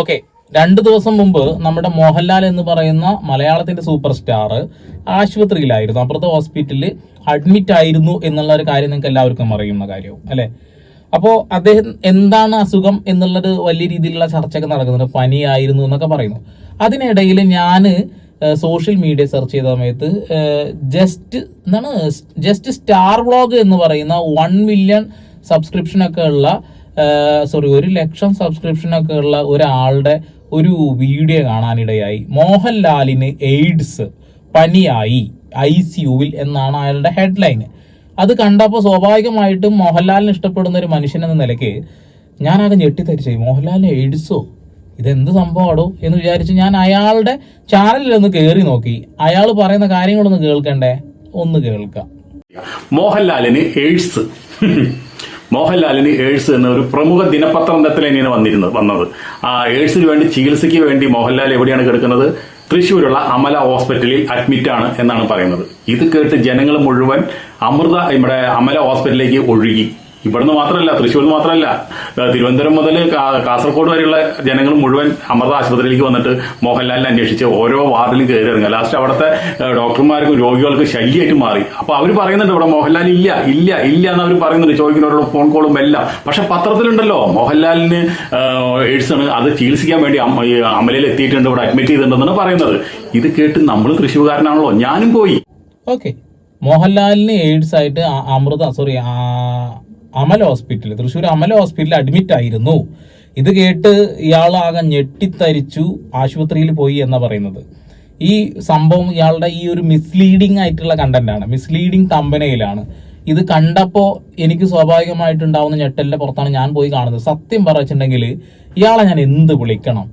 Okay രണ്ട് ദിവസം മുമ്പ് നമ്മുടെ മോഹൻലാൽ എന്ന് പറയുന്ന മലയാളത്തിന്റെ സൂപ്പർ സ്റ്റാർ ആശുപത്രിയിലായിരുന്നു. അപ്പുറത്തെ ഹോസ്പിറ്റലിൽ അഡ്മിറ്റ് ആയിരുന്നു എന്നുള്ള ഒരു കാര്യം നിങ്ങൾക്ക് എല്ലാവർക്കും അറിയുന്ന കാര്യവും അല്ലെ? അപ്പോൾ അദ്ദേഹം എന്താണ് അസുഖം എന്നുള്ളത് വലിയ രീതിയിലുള്ള ചർച്ചയൊക്കെ നടക്കുന്നുണ്ട് പനിയായിരുന്നു എന്നൊക്കെ പറയുന്നു. അതിനിടയിൽ ഞാൻ സോഷ്യൽ മീഡിയ സെർച്ച് ചെയ്ത സമയത്ത് ജസ്റ്റ് എന്താണ് ജസ്റ്റ് സ്റ്റാർ വ്ളോഗ് എന്ന് പറയുന്ന വൺ മില്യൺ സബ്സ്ക്രിപ്ഷൻ ഒക്കെ ഉള്ള സോറി ഒരു ലക്ഷം സബ്സ്ക്രിപ്ഷനൊക്കെ ഉള്ള ഒരാളുടെ ഒരു വീഡിയോ കാണാനിടയായി. മോഹൻലാലിന് എയ്ഡ്സ് പനിയായി ഐ സി യുവിൽ എന്നാണ് അയാളുടെ ഹെഡ്ലൈൻ അത് കണ്ടപ്പോൾ സ്വാഭാവികമായിട്ടും മോഹൻലാലിന് ഇഷ്ടപ്പെടുന്ന ഒരു മനുഷ്യൻ എന്ന നിലയ്ക്ക് ഞാനാകെ ഞെട്ടിത്തരിച്ചു മോഹൻലാലിന് എയ്ഡ്സോ ഇതെന്ത് സംഭവമാടോ എന്ന് വിചാരിച്ച് ഞാൻ അയാളുടെ ചാനലിൽ ഒന്ന് കയറി നോക്കി. അയാൾ പറയുന്ന കാര്യങ്ങളൊന്ന് കേൾക്കണ്ടേ? ഒന്ന് കേൾക്കാം. മോഹൻലാലിന് എയ്ഡ്സ് മോഹൻലാലിന് എയ്ഡ്സ് എന്ന ഒരു പ്രമുഖ ദിനപത്രത്തിൽ തന്നെയാണ് വന്നിരുന്നത് വന്നത്. ആ എയ്ഡ്സിന് വേണ്ടി ചികിത്സയ്ക്ക് വേണ്ടി മോഹൻലാൽ എവിടെയാണ് കിടക്കുന്നത്? തൃശ്ശൂരുള്ള അമല ഹോസ്പിറ്റലിൽ അഡ്മിറ്റ് ആണ് എന്നാണ് പറയുന്നത്. ഇത് കേട്ട് ജനങ്ങൾ മുഴുവൻ അമൃത നമ്മുടെ അമല ഹോസ്പിറ്റലിലേക്ക് ഒഴുകി. ഇവിടുന്ന് മാത്രമല്ല തൃശ്ശൂരിൽ മാത്രമല്ല. തിരുവനന്തപുരം മുതൽ കാസർഗോഡ് വരെയുള്ള ജനങ്ങൾ മുഴുവൻ അമൃത ആശുപത്രിയിലേക്ക് വന്നിട്ട് മോഹൻലാലിനെ അന്വേഷിച്ച് ഓരോ വാർഡിലും കയറി ഇറങ്ങുക. ലാസ്റ്റ് അവിടുത്തെ ഡോക്ടർമാർക്കും രോഗികൾക്കും ശല്യമായിട്ട് മാറി. അപ്പൊ അവർ പറയുന്നുണ്ട് ഇവിടെ മോഹൻലാൽ ഇല്ല ഇല്ല ഇല്ല എന്ന് അവർ പറയുന്നുണ്ട്. ചോദിക്കുന്നവരോട് ഫോൺ കോളും എല്ലാം. പക്ഷെ പത്രത്തിലുണ്ടല്ലോ മോഹൻലാലിന് ആണ്. അത് ചികിത്സിക്കാൻ വേണ്ടി അമലയിൽ എത്തിയിട്ടുണ്ട് ഇവിടെ അഡ്മിറ്റ് ചെയ്തിട്ടുണ്ടെന്നാണ് പറയുന്നത്. ഇത് കേട്ട് നമ്മൾ തൃശ്ശൂർകാരനാണല്ലോ ഞാനും പോയി. ഓക്കെ മോഹൻലാലിന് എയ്ഡ്സ് ആയിട്ട് അമൃത സോറി അമല ഹോസ്പിറ്റൽ തൃശ്ശൂർ അമല ഹോസ്പിറ്റലിൽ അഡ്മിറ്റ് ആയിരുന്നു. ഇത് കേട്ട് ഇയാളാകെ ഞെട്ടിത്തരിച്ചു ആശുപത്രിയിൽ പോയി എന്നാണ് പറയുന്നത്. ഈ സംഭവം ഇയാളുടെ ഈ ഒരു മിസ്ലീഡിംഗ് ആയിട്ടുള്ള കണ്ടന്റാണ് മിസ്ലീഡിംഗ് കമ്പനയിലാണ് ഇത് കണ്ടപ്പോൾ എനിക്ക് സ്വാഭാവികമായിട്ടുണ്ടാവുന്ന ഞെട്ടലിന്റെ പുറത്താണ് ഞാൻ പോയി കാണുന്നത്. സത്യം പറഞ്ഞിട്ടുണ്ടെങ്കിൽ ഇയാളെ ഞാൻ എന്ത് വിളിക്കണം?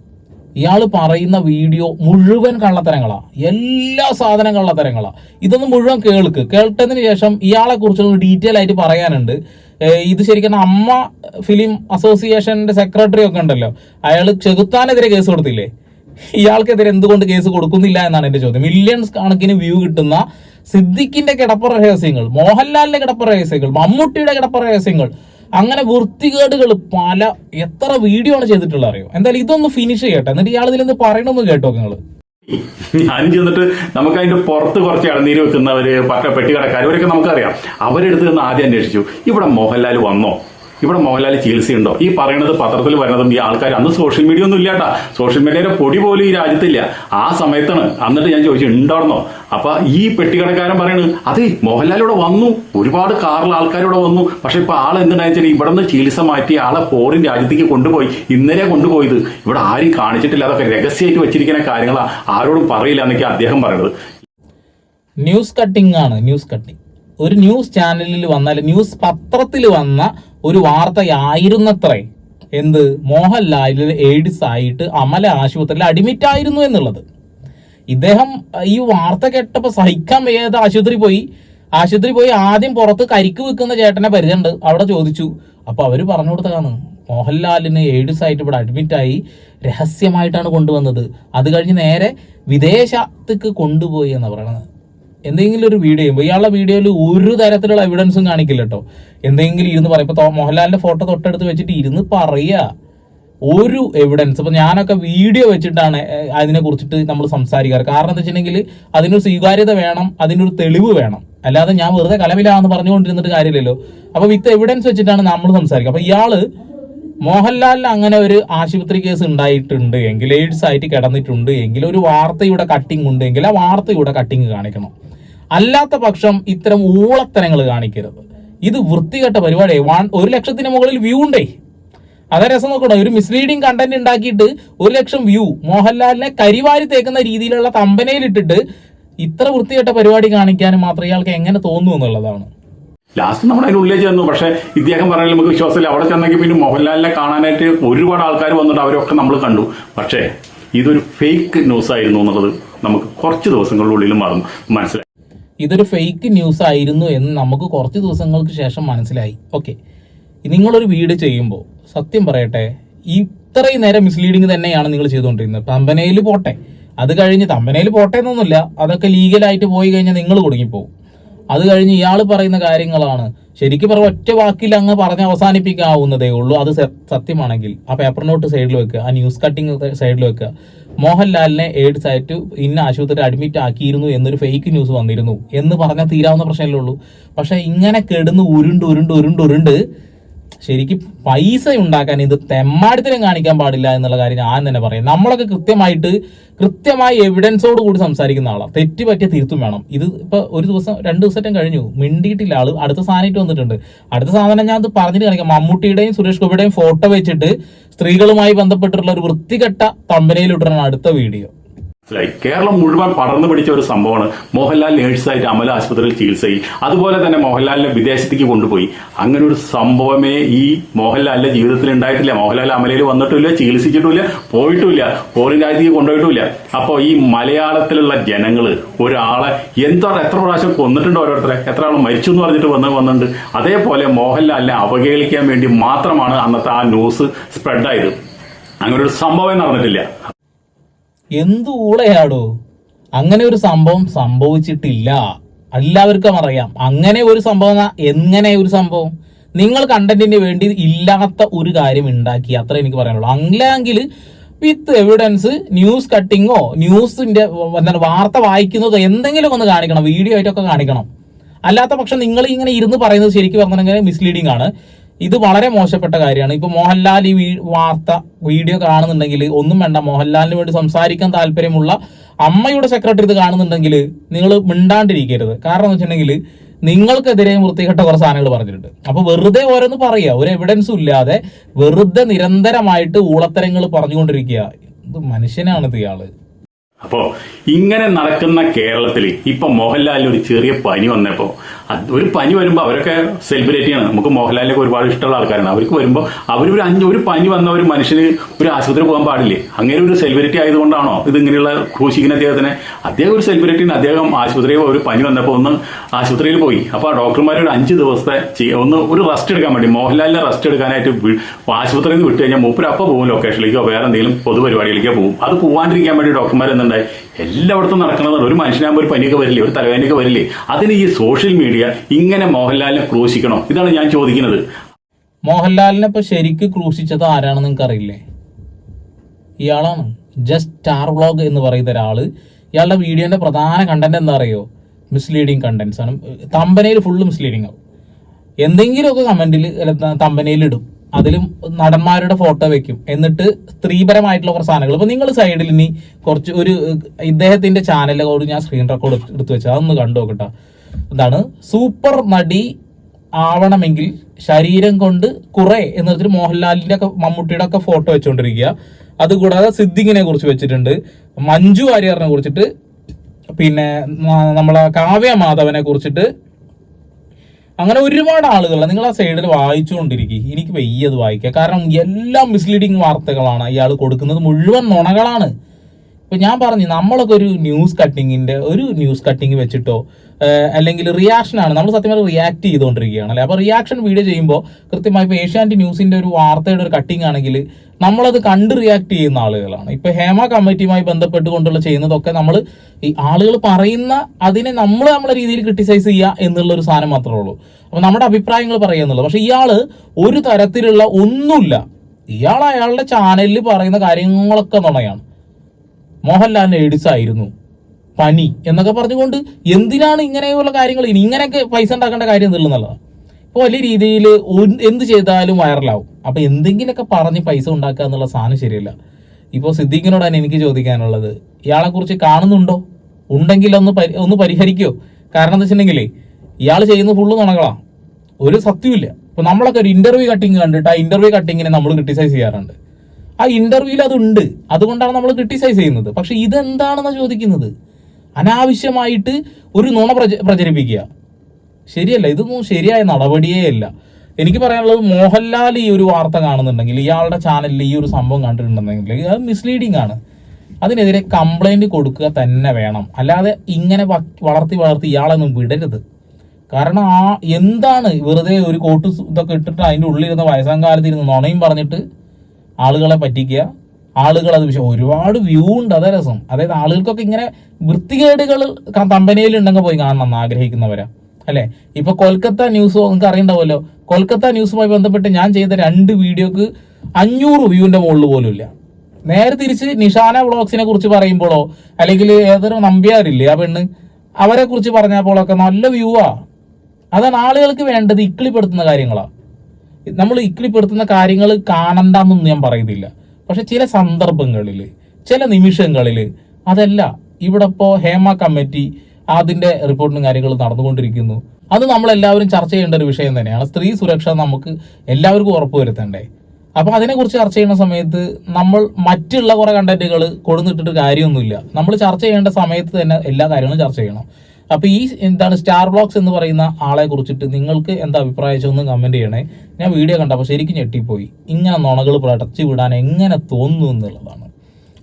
ഇയാൾ പറയുന്ന വീഡിയോ മുഴുവൻ കള്ളത്തരങ്ങളാണ് എല്ലാ സാധനം കള്ളത്തരങ്ങളാണ് ഇതൊന്നും മുഴുവൻ കേൾക്ക്. കേട്ടതിന് ശേഷം ഇയാളെ കുറിച്ചൊന്ന് ഡീറ്റെയിൽ ആയിട്ട് പറയാനുണ്ട്. ഇത് ശരിക്കും അമ്മ ഫിലിം അസോസിയേഷന്റെ സെക്രട്ടറി ഒക്കെ ഉണ്ടല്ലോ. അയാൾ ചെകുത്താനെതിരെ കേസ് കൊടുത്തില്ലേ? ഇയാൾക്കെതിരെ എന്തുകൊണ്ട് കേസ് കൊടുക്കുന്നില്ല എന്നാണ് എന്റെ ചോദ്യം. മില്യൺസ് കണക്കിന് വ്യൂ കിട്ടുന്ന സിദ്ദിഖിന്റെ കിടപ്പറ രഹസ്യങ്ങൾ മോഹൻലാലിന്റെ കിടപ്പറ രഹസ്യങ്ങൾ മമ്മൂട്ടിയുടെ കിടപ്പറ രഹസ്യങ്ങൾ അങ്ങനെ വൃത്തികേടുകൾ പല എത്ര വീഡിയോ ആണ് ചെയ്തിട്ടുള്ള അറിയോ? എന്തായാലും ഇതൊന്ന് ഫിനിഷ് ചെയ്യട്ടെ. എന്നിട്ട് ഇയാൾ ഇതിലൊന്ന് പറയണമെന്ന് കേട്ടോ നിങ്ങൾ ഞാനും ചെന്നിട്ട് നമുക്ക് അതിന്റെ പുറത്ത് കുറച്ച് ഇളനീര് വെക്കുന്നവര് പക്ക പെട്ടിക്കടക്കാർ ഇവരൊക്കെ നമുക്കറിയാം. അവരെടുത്ത് നിന്ന് ആദ്യം അന്വേഷിച്ചു. ഇവിടെ മോഹൻലാൽ വന്നോ? ഇവിടെ മോഹൻലാൽ ചികിത്സയുണ്ടോ? ഈ പറയുന്നത് പത്രത്തിൽ വരുന്നതും ഈ ആൾക്കാർ അന്ന് സോഷ്യൽ മീഡിയ ഒന്നും ഇല്ലാട്ടാ. സോഷ്യൽ മീഡിയയുടെ പൊടി പോലും ഈ രാജ്യത്തില്ല. ആ സമയത്താണ് എന്നിട്ട് ഞാൻ ചോദിച്ചു ഉണ്ടായിരുന്നോ അപ്പൊ ഈ പെട്ടിക്കടക്കാരൻ പറയുന്നത് അതെ മോഹൻലാൽ ഇവിടെ വന്നു. ഒരുപാട് കാറിൽ ആൾക്കാർ ഇവിടെ വന്നു. പക്ഷെ ഇപ്പൊ ആൾ വെച്ചാൽ ഇവിടെ നിന്ന് ചികിത്സ മാറ്റി ആളെ ഫോറിൻ രാജ്യത്തേക്ക് കൊണ്ടുപോയി. ഇന്നലെ കൊണ്ടുപോയത്. ഇവിടെ ആരും കാണിച്ചിട്ടില്ല. അതൊക്കെ രഹസ്യമായിട്ട് വെച്ചിരിക്കുന്ന കാര്യങ്ങളാ. ആരോടും പറയില്ല എന്നൊക്കെ അദ്ദേഹം പറയുന്നത് ന്യൂസ് കട്ടിംഗ് ആണ്. News cutting. ഒരു ന്യൂസ് ചാനലിൽ വന്നാൽ ന്യൂസ് പത്രത്തിൽ വന്ന ഒരു വാർത്തയായിരുന്നത്രേ. എന്ത്? മോഹൻലാലിൽ എയ്ഡ്സ് ആയിട്ട് അമല ആശുപത്രിയിൽ അഡ്മിറ്റ് ആയിരുന്നു എന്നുള്ളത്. ഇദ്ദേഹം ഈ വാർത്ത കേട്ടപ്പോൾ സഹിക്കാൻ വയ്യാതെ ആശുപത്രി പോയി. ആശുപത്രി പോയി ആദ്യം പുറത്ത് കരിക്ക് വെക്കുന്ന ചേട്ടനെ പരിചയമുണ്ട്. അവിടെ ചോദിച്ചു. അപ്പോൾ അവർ പറഞ്ഞു കൊടുത്തതാണ് മോഹൻലാലിന് എയ്ഡ്സ് ആയിട്ട് ഇവിടെ അഡ്മിറ്റായി രഹസ്യമായിട്ടാണ് കൊണ്ടുവന്നത്. അത് കഴിഞ്ഞ് നേരെ വിദേശത്തേക്ക് കൊണ്ടുപോയി എന്ന് പറയണത്. എന്തെങ്കിലും ഒരു വീഡിയോ ചെയ്യുമ്പോൾ ഇയാളുടെ വീഡിയോയിൽ ഒരു തരത്തിലുള്ള എവിഡൻസും കാണിക്കില്ല കേട്ടോ എന്തെങ്കിലും ഇരുന്ന് പറയും. ഇപ്പോൾ മോഹൻലാലിന്റെ ഫോട്ടോ തൊട്ടടുത്ത് വെച്ചിട്ട് ഇരുന്ന് പറയുക ഒരു എവിഡൻസ് ഇപ്പം ഞാനൊക്കെ വീഡിയോ വെച്ചിട്ടാണ് അതിനെ കുറിച്ചിട്ട് നമ്മൾ സംസാരിക്കാറ്. കാരണം എന്താ വെച്ചിട്ടുണ്ടെങ്കിൽ അതിനൊരു സ്വീകാര്യത വേണം അതിനൊരു തെളിവ് വേണം. അല്ലാതെ ഞാൻ വെറുതെ കലവിലാന്ന് പറഞ്ഞുകൊണ്ടിരുന്നിട്ട് കാര്യമില്ലല്ലോ. അപ്പോൾ വിത്ത് എവിഡൻസ് വെച്ചിട്ടാണ് നമ്മൾ സംസാരിക്കുക. അപ്പോൾ ഇയാൾ മോഹൻലാലിന് അങ്ങനെ ഒരു ആശുപത്രി കേസ് ഉണ്ടായിട്ടുണ്ട്. എങ്കിൽ എയ്ഡ്സ് ആയിട്ട് കിടന്നിട്ടുണ്ട്. എങ്കിൽ ഒരു വാർത്തയുടെ കട്ടിംഗ് ഉണ്ട്. എങ്കിൽ ആ വാർത്തയുടെ കട്ടിംഗ് കാണിക്കണം. അല്ലാത്ത പക്ഷം ഇത്തരം ഊളത്തരങ്ങൾ കാണിക്കരുത്. ഇത് വൃത്തികെട്ട പരിപാടി വൺ ഒരു ലക്ഷത്തിന് മുകളിൽ വ്യൂ ഉണ്ടേ. അതേ രസം നോക്കണം. ഒരു മിസ്ലീഡിങ് കണ്ടന്റ് ഉണ്ടാക്കിയിട്ട് ഒരു ലക്ഷം വ്യൂ മോഹൻലാലിനെ കരിവാരി തേക്കുന്ന രീതിയിലുള്ള തമ്പനയിലിട്ടിട്ട് ഇത്ര വൃത്തികെട്ട പരിപാടി കാണിക്കാനും മാത്രം ഇയാൾക്ക് എങ്ങനെ തോന്നുന്നു എന്നുള്ളതാണ്. ലാസ്റ്റ് നമ്മൾ അതിന്റെ ഉള്ളിലേക്ക് ചെന്നു. പക്ഷേ ഇദ്ദേഹം പറഞ്ഞാൽ നമുക്ക് വിശ്വാസമില്ല. അവിടെ ചെന്നെങ്കിൽ പിന്നെ മോഹൻലാലിനെ കാണാനായിട്ട് ഒരുപാട് ആൾക്കാർ വന്നിട്ട് അവരൊക്കെ നമ്മൾ കണ്ടു. പക്ഷേ ഇതൊരു ഫേക്ക് ന്യൂസ് ആയിരുന്നു എന്നുള്ളത് നമുക്ക് കുറച്ച് ദിവസങ്ങളിലുള്ളിൽ മറന്നു. മനസ്സിലായി. ഇതൊരു ഫേക്ക് ന്യൂസ് ആയിരുന്നു എന്ന് നമുക്ക് കുറച്ച് ദിവസങ്ങൾക്ക് ശേഷം മനസ്സിലായി. ഓക്കെ നിങ്ങളൊരു വീഡിയോ ചെയ്യുമ്പോൾ സത്യം പറയട്ടെ ഇത്രയും നേരം മിസ്ലീഡിങ് തന്നെയാണ് നിങ്ങൾ ചെയ്തുകൊണ്ടിരുന്നത്. തമ്പനയിൽ പോട്ടെ. അത് കഴിഞ്ഞ് തമ്പനയിൽ പോട്ടെ എന്നൊന്നുമില്ല. അതൊക്കെ ലീഗലായിട്ട് പോയി കഴിഞ്ഞാൽ നിങ്ങൾ കുടുങ്ങിപ്പോവും. അത് കഴിഞ്ഞ് ഇയാൾ പറയുന്ന കാര്യങ്ങളാണ്. ശരിക്കും പറഞ്ഞ ഒറ്റ വാക്കിൽ അങ്ങ് പറഞ്ഞ് അവസാനിപ്പിക്കാവുന്നതേ ഉള്ളൂ. അത് സത്യമാണെങ്കിൽ. ആ പേപ്പർ നോട്ട് സൈഡിൽ വെക്കുക. ആ ന്യൂസ് കട്ടിംഗ് സൈഡിൽ വെക്കുക. മോഹൻലാലിനെ എയ്ഡ്സ് ആയിട്ട് ഇന്ന ആശുപത്രി അഡ്മിറ്റ് ആക്കിയിരുന്നു എന്നൊരു ഫേക്ക് ന്യൂസ് വന്നിരുന്നു. എന്ന് പറഞ്ഞാൽ തീരാവുന്ന പ്രശ്നമല്ലേ ഉള്ളൂ. പക്ഷേ ഇങ്ങനെ കെടുന്ന് ഉരുണ്ട് ഉരുണ്ട് ഉരുണ്ട് ഉരുണ്ട് ശരിക്കും പൈസ ഉണ്ടാക്കാൻ ഇത് തെമ്മാടിത്തരം കാണിക്കാൻ പാടില്ല എന്നുള്ള കാര്യം ഞാൻ തന്നെ പറയാം. നമ്മളൊക്കെ കൃത്യമായിട്ട് കൃത്യമായി എവിഡൻസോട് കൂടി സംസാരിക്കുന്ന ആളാണ് തെറ്റ് പറ്റിയ തീർത്തും വേണം. ഇത് ഇപ്പൊ ഒരു ദിവസം രണ്ട് ദിവസം കഴിഞ്ഞു. മിണ്ടിയിട്ടില്ല ആൾ. അടുത്ത സാധനമായിട്ട് വന്നിട്ടുണ്ട്. അടുത്ത സാധനം ഞാൻ അത് പറഞ്ഞിട്ട് കാണിക്കാം. മമ്മൂട്ടിയുടെയും സുരേഷ് ഗോപിയുടെയും ഫോട്ടോ വെച്ചിട്ട് സ്ത്രീകളുമായി ബന്ധപ്പെട്ടിട്ടുള്ള ഒരു വൃത്തികെട്ട തമ്പനയിലിട്ടാണ് അടുത്ത വീഡിയോ കേരളം മുഴുവൻ പടർന്നു പിടിച്ച ഒരു സംഭവമാണ് മോഹൻലാൽ നേഴ്സായിട്ട് അമല ആശുപത്രിയിൽ ചികിത്സയിൽ. അതുപോലെ തന്നെ മോഹൻലാലിനെ വിദേശത്തേക്ക് കൊണ്ടുപോയി. അങ്ങനെ ഒരു സംഭവമേ ഈ മോഹൻലാലിന്റെ ജീവിതത്തിൽ ഉണ്ടായിട്ടില്ല. മോഹൻലാൽ അമലയിൽ വന്നിട്ടില്ല ചികിത്സിച്ചിട്ടില്ല പോയിട്ടുമില്ല ഫോറിൻ രാജ്യത്തേക്ക് കൊണ്ടുപോയിട്ടില്ല. അപ്പോൾ ഈ മലയാളത്തിലുള്ള ജനങ്ങൾ ഒരാളെ എന്തോ എത്ര പ്രാവശ്യം കൊന്നിട്ടുണ്ട് ഓരോരുത്തരെ? എത്ര ആൾ മരിച്ചു എന്ന് പറഞ്ഞിട്ട് വന്ന് വന്നിട്ടുണ്ട്. അതേപോലെ മോഹൻലാലിനെ അവഹേളിക്കാൻ വേണ്ടി മാത്രമാണ് അന്നത്തെ ആ ന്യൂസ് സ്പ്രെഡായത്. അങ്ങനെ ഒരു സംഭവം നടന്നിട്ടില്ല. എന്ത് ഊളയാടോ? അങ്ങനെ ഒരു സംഭവം സംഭവിച്ചിട്ടില്ല. എല്ലാവർക്കും അറിയാം. അങ്ങനെ ഒരു സംഭവം എങ്ങനെ ഒരു സംഭവം? നിങ്ങൾ കണ്ടന്റിന് വേണ്ടി ഇല്ലാത്ത ഒരു കാര്യം ഉണ്ടാക്കി. അത്ര എനിക്ക് പറയാനുള്ളൂ. അല്ലെങ്കിൽ വിത്ത് എവിഡൻസ് ന്യൂസ് കട്ടിങ്ങോ ന്യൂസിന്റെ എന്താണ് വാർത്ത വായിക്കുന്നതോ എന്തെങ്കിലും ഒന്ന് കാണിക്കണം. വീഡിയോ ആയിട്ടൊക്കെ കാണിക്കണം. അല്ലാത്ത പക്ഷം നിങ്ങൾ ഇങ്ങനെ ഇരുന്ന് പറയുന്നത് ശരിക്കും പറഞ്ഞിട്ടുണ്ടെങ്കിൽ മിസ്ലീഡിംഗ് ആണ്. ഇത് വളരെ മോശപ്പെട്ട കാര്യമാണ്. ഇപ്പൊ മോഹൻലാൽ ഈ വാർത്ത വീഡിയോ കാണുന്നുണ്ടെങ്കിൽ ഒന്നും വേണ്ട. മോഹൻലാലിന് വേണ്ടി സംസാരിക്കാൻ താല്പര്യമുള്ള അമ്മയുടെ സെക്രട്ടറി ഇത് കാണുന്നുണ്ടെങ്കിൽ നിങ്ങൾ മിണ്ടാണ്ടിരിക്കരുത്. കാരണം എന്ന് വെച്ചിട്ടുണ്ടെങ്കിൽ നിങ്ങൾക്കെതിരെ വൃത്തികെട്ട കുറേ സാധനങ്ങൾ പറഞ്ഞിട്ടുണ്ട്. അപ്പൊ വെറുതെ ഓരോന്ന് പറയുക. ഒരു എവിഡൻസും ഇല്ലാതെ വെറുതെ നിരന്തരമായിട്ട് ഊളത്തരങ്ങൾ പറഞ്ഞുകൊണ്ടിരിക്കുക. ഇത് മനുഷ്യനാണ് ഇയാൾ. അപ്പോ ഇങ്ങനെ നടക്കുന്ന കേരളത്തിൽ ഇപ്പൊ മോഹൻലാലിന് ഒരു ചെറിയ പനി വന്നപ്പോ ഒരു പനി വരുമ്പോ അവരൊക്കെ സെലിബ്രേറ്റ് ചെയ്യണം നമുക്ക് മോഹൻലാലിനൊക്കെ ഒരുപാട് ഇഷ്ടമുള്ള ആൾക്കാരാണ്. അവർക്ക് വരുമ്പോ അവർ ഒരു അഞ്ച് ഒരു പനി വന്ന ഒരു മനുഷ്യന് ഒരു ആശുപത്രി പോകാൻ പാടില്ലേ? അങ്ങനെ ഒരു സെലിബ്രിറ്റി ആയതുകൊണ്ടാണോ? ഇത് ഇങ്ങനെയുള്ള ഘോഷിക്കുന്ന അദ്ദേഹത്തിന്? അദ്ദേഹം ഒരു സെലിബ്രിറ്റിന് അദ്ദേഹം ആശുപത്രിയിൽ ഒരു പനി വന്നപ്പോൾ ഒന്ന് ആശുപത്രിയിൽ പോയി. അപ്പൊ ആ ഡോക്ടർമാർ ഒരു അഞ്ച് ദിവസത്തെ ഒന്ന് ഒരു റെസ്റ്റ് എടുക്കാൻ വേണ്ടി മോഹൻലാലിനെ റെസ്റ്റ് എടുക്കാനായിട്ട് ആശുപത്രിയിൽ നിന്ന് വിട്ട് കഴിഞ്ഞാൽ മൂപ്പര് അപ്പൊ പോകും ലൊക്കേഷനിലേക്കോ വേറെ എന്തെങ്കിലും പൊതുപരിപാടിയിലേക്കോ പോകും. അത് പോവാണ്ടിരിക്കാൻ വേണ്ടി ഡോക്ടർമാർ എന്തുണ്ടായി എല്ലായിടത്തും നടക്കുന്നതാണ് ഒരു മനുഷ്യനാകുമ്പോൾ ഒരു പനിയൊക്കെ വരില്ലേ? ഒരു തലവേദനയൊക്കെ വരില്ലേ? അതിന് ഈ സോഷ്യൽ മീഡിയ ഇങ്ങനെ മോഹൻലാലിനെ ക്രൂശിക്കണോ? ഇതാണ് ഞാൻ ചോദിക്കുന്നത്. മോഹൻലാലിനെ ഇപ്പൊ ശരിക്ക് ക്രൂശിച്ചത് ആരാണെന്ന് നിങ്ങൾക്ക് അറിയില്ലേ ഇയാളാണ്. ജസ്റ്റ് സ്റ്റാർ വ്ളോഗ് എന്ന് പറയുന്ന ഒരാൾ. ഇയാളുടെ വീഡിയോന്റെ പ്രധാന കണ്ടന്റ് എന്താ അറിയോ? മിസ്ലീഡിങ് കണ്ടന്റ്സ് ആണ്. തമ്പനയിൽ ഫുള്ള് മിസ്ലീഡിങ് ആവും. എന്തെങ്കിലുമൊക്കെ കമന്റിൽ തമ്പനയിൽ ഇടും. അതിലും നടന്മാരുടെ ഫോട്ടോ വെക്കും. എന്നിട്ട് സ്ത്രീപരമായിട്ടുള്ള കുറച്ച് സാധനങ്ങൾ. ഇപ്പൊ നിങ്ങൾ സൈഡിൽ ഇനി കുറച്ച് ഒരു ഇദ്ദേഹത്തിന്റെ ചാനലിലോട് ഞാൻ സ്ക്രീൻ റെക്കോർഡ് എടുത്തു വെച്ചത് അതൊന്ന് കണ്ടു നോക്കട്ടെ. എന്താണ്? സൂപ്പർ നടി ആവണമെങ്കിൽ ശരീരം കൊണ്ട് കുറെ എന്ന് വെച്ചിട്ട് മോഹൻലാലിന്റെ ഒക്കെ മമ്മൂട്ടിയുടെ ഒക്കെ ഫോട്ടോ വെച്ചുകൊണ്ടിരിക്കുക അതുകൂടാതെ സിദ്ദിഖിനെ കുറിച്ച് വെച്ചിട്ടുണ്ട്. മഞ്ജു വാര്യറിനെ കുറിച്ചിട്ട് പിന്നെ നമ്മളെ കാവ്യ മാധവനെ കുറിച്ചിട്ട് അങ്ങനെ ഒരുപാട് ആളുകൾ നിങ്ങൾ ആ സൈഡിൽ വായിച്ചുകൊണ്ടിരിക്കുക എനിക്ക് വയ്യത് വായിക്കുക കാരണം എല്ലാം മിസ്ലീഡിങ് വാർത്തകളാണ് ഇയാൾ കൊടുക്കുന്നത് മുഴുവൻ നുണകളാണ്. ഇപ്പൊ ഞാൻ പറഞ്ഞു നമ്മളൊക്കെ ഒരു ന്യൂസ് കട്ടിങ്ങിന്റെ ഒരു ന്യൂസ് കട്ടിങ് വെച്ചിട്ടോ അല്ലെങ്കിൽ റിയാക്ഷൻ ആണ്. നമ്മൾ സത്യമായി റിയാക്ട് ചെയ്തുകൊണ്ടിരിക്കുകയാണ് അല്ലെ? അപ്പൊ റിയാക്ഷൻ വീഡിയോ ചെയ്യുമ്പോൾ കൃത്യമായി ഇപ്പൊ ഏഷ്യാനെറ്റ് ന്യൂസിന്റെ ഒരു വാർത്തയുടെ ഒരു കട്ടിങ് ആണെങ്കിൽ നമ്മളത് കണ്ട് റിയാക്ട് ചെയ്യുന്ന ആളുകളാണ്. ഇപ്പൊ ഹേമ കമ്മിറ്റിയുമായി ബന്ധപ്പെട്ട് കൊണ്ടുള്ള ചെയ്യുന്നതൊക്കെ നമ്മൾ ഈ ആളുകൾ പറയുന്ന അതിനെ നമ്മൾ നമ്മളെ രീതിയിൽ ക്രിട്ടിസൈസ് ചെയ്യുക എന്നുള്ള ഒരു സാധനം മാത്രമേ ഉള്ളൂ. അപ്പൊ നമ്മുടെ അഭിപ്രായങ്ങൾ പറയുന്നുള്ളൂ പക്ഷേ ഇയാൾ ഒരു തരത്തിലുള്ള ഒന്നുമില്ല. ഇയാൾ അയാളുടെ ചാനലിൽ പറയുന്ന കാര്യങ്ങളൊക്കെ നുണയാണ്. മോഹൻലാലിന് എയ്ഡ്സ് ആയിരുന്നു പനി എന്നൊക്കെ പറഞ്ഞുകൊണ്ട് എന്തിനാണ് ഇങ്ങനെയുള്ള കാര്യങ്ങൾ ഇനി ഇങ്ങനെയൊക്കെ പൈസ ഉണ്ടാക്കേണ്ട കാര്യം എന്നുള്ളതാണ്. ഇപ്പോൾ വലിയ രീതിയിൽ എന്ത് ചെയ്താലും വൈറലാവും. അപ്പോൾ എന്തെങ്കിലുമൊക്കെ പറഞ്ഞ് പൈസ ഉണ്ടാക്കുക എന്നുള്ള സാധനം ശരിയല്ല. ഇപ്പോൾ സിദ്ദീഖിനോടാണ് എനിക്ക് ചോദിക്കാനുള്ളത്. ഇയാളെക്കുറിച്ച് കാണുന്നുണ്ടോ? ഉണ്ടെങ്കിൽ ഒന്ന് പരി- ഒന്ന് പരിഹരിക്കോ? കാരണം എന്താ വെച്ചിട്ടുണ്ടെങ്കിൽ ഇയാൾ ചെയ്യുന്ന ഫുള്ള് നുണകളാണ് ഒരു സത്യമില്ല ഇപ്പോൾ നമ്മളൊക്കെ ഒരു ഇന്റർവ്യൂ കട്ടിങ് കണ്ടിട്ട് ആ ഇന്റർവ്യൂ കട്ടിങ്ങിനെ നമ്മൾ ക്രിട്ടിസൈസ് ചെയ്യാറുണ്ട്. ആ ഇന്റർവ്യൂവിൽ അതുണ്ട്. അതുകൊണ്ടാണ് നമ്മൾ ക്രിട്ടിസൈസ് ചെയ്യുന്നത്. പക്ഷെ ഇതെന്താണെന്ന് ചോദിക്കുന്നത്? അനാവശ്യമായിട്ട് ഒരു നുണ പ്രച- പ്രചരിപ്പിക്കുക. ശരിയല്ല ഇതൊന്നും ശരിയായ നടപടിയേ അല്ല. എനിക്ക് പറയാനുള്ളത് മോഹൻലാൽ ഈ ഒരു വാർത്ത കാണുന്നുണ്ടെങ്കിൽ ഇയാളുടെ ചാനലിൽ ഈ ഒരു സംഭവം കണ്ടിട്ടുണ്ടെങ്കിൽ അത് മിസ്ലീഡിംഗ് ആണ്. അതിനെതിരെ കംപ്ലൈന്റ് കൊടുക്കുക തന്നെ വേണം. അല്ലാതെ ഇങ്ങനെ വളർത്തി വളർത്തി ഇയാളൊന്നും വിടരുത്. കാരണം ആ എന്താണ് വെറുതെ ഒരു കോട്ട് ഇതൊക്കെ ഇട്ടിട്ട് അതിന്റെ ഉള്ളിലിരുന്ന വയസ്സാം കാലത്ത് ഇരുന്ന് നുണയും പറഞ്ഞിട്ട് ആളുകളെ പറ്റിക്കുക. ആളുകൾ അത് വിഷയം ഒരുപാട് വ്യൂ ഉണ്ട്. അതേ രസം. അതായത് ആളുകൾക്കൊക്കെ ഇങ്ങനെ വൃത്തികേടുകൾ കമ്പനിയിൽ ഉണ്ടെങ്കിൽ പോയി കാണണം ആഗ്രഹിക്കുന്നവരാ. അല്ലെ? ഇപ്പൊ കൊൽക്കത്ത ന്യൂസ് നിങ്ങൾക്ക് അറിയണ്ടാവല്ലോ കൊൽക്കത്ത ന്യൂസുമായി ബന്ധപ്പെട്ട് ഞാൻ ചെയ്ത രണ്ട് വീഡിയോക്ക് അഞ്ഞൂറ് വ്യൂവിന്റെ മുകളിൽ പോലും ഇല്ല. നേരെ തിരിച്ച് നിഷാന വ്ളോഗ്സിനെ കുറിച്ച് പറയുമ്പോഴോ അല്ലെങ്കിൽ ഏതൊരു നമ്പ്യാരില്ലേ ആ പെണ്ണ് അവരെ കുറിച്ച് പറഞ്ഞപ്പോഴൊക്കെ നല്ല വ്യൂവാ അതാണ് ആളുകൾക്ക് വേണ്ടത് ഇക്കിളിപ്പെടുത്തുന്ന കാര്യങ്ങളാ. നമ്മൾ ഇക്കിളിപ്പെടുത്തുന്ന കാര്യങ്ങൾ കാണണ്ടെന്നൊന്നും ഞാൻ പറയുന്നില്ല. പക്ഷെ ചില സന്ദർഭങ്ങളിൽ ചില നിമിഷങ്ങളിൽ അതല്ല ഇവിടെ ഇപ്പോൾ ഹേമ കമ്മിറ്റി അതിന്റെ റിപ്പോർട്ടും കാര്യങ്ങളും നടന്നുകൊണ്ടിരിക്കുന്നു. അത് നമ്മളെല്ലാവരും ചർച്ച ചെയ്യേണ്ട ഒരു വിഷയം തന്നെയാണ്. സ്ത്രീ സുരക്ഷ നമുക്ക് എല്ലാവർക്കും ഉറപ്പുവരുത്തണ്ടേ അപ്പോൾ അതിനെക്കുറിച്ച് ചർച്ച ചെയ്യുന്ന സമയത്ത് നമ്മൾ മറ്റുള്ള കുറെ കണ്ടന്റുകൾ കൊടുന്നിട്ടിട്ട് കാര്യമൊന്നുമില്ല. നമ്മൾ ചർച്ച ചെയ്യേണ്ട സമയത്ത് തന്നെ എല്ലാ കാര്യങ്ങളും ചർച്ച ചെയ്യണം. അപ്പൊ ഈ എന്താണ് സ്റ്റാർ ബ്ലോക്സ് എന്ന് പറയുന്ന ആളെ കുറിച്ചിട്ട് നിങ്ങൾക്ക് എന്താ അഭിപ്രായം ഒന്ന് കമന്റ് ചെയ്യണേ. ഞാൻ വീഡിയോ കണ്ടപ്പോൾ ശരിക്കും ഞെട്ടിപ്പോയി. ഇങ്ങനെ നുണകൾ പടച്ചു വിടാൻ എങ്ങനെ തോന്നുന്നു എന്നുള്ളതാണ്.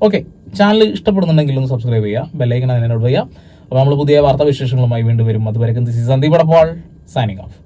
ഓക്കെ ചാനൽ ഇഷ്ടപ്പെടുന്നുണ്ടെങ്കിൽ ഒന്ന് സബ്സ്ക്രൈബ് ചെയ്യുക ബെല്ലൈക്കൺ അതിനോട് ചെയ്യുക അപ്പോൾ നമ്മൾ പുതിയ വാർത്താ വിശേഷങ്ങളുമായി വീണ്ടും വരും. അതുവരെ സന്ദീപ് അടപ്പാൾ സൈനിങ് ഓഫ്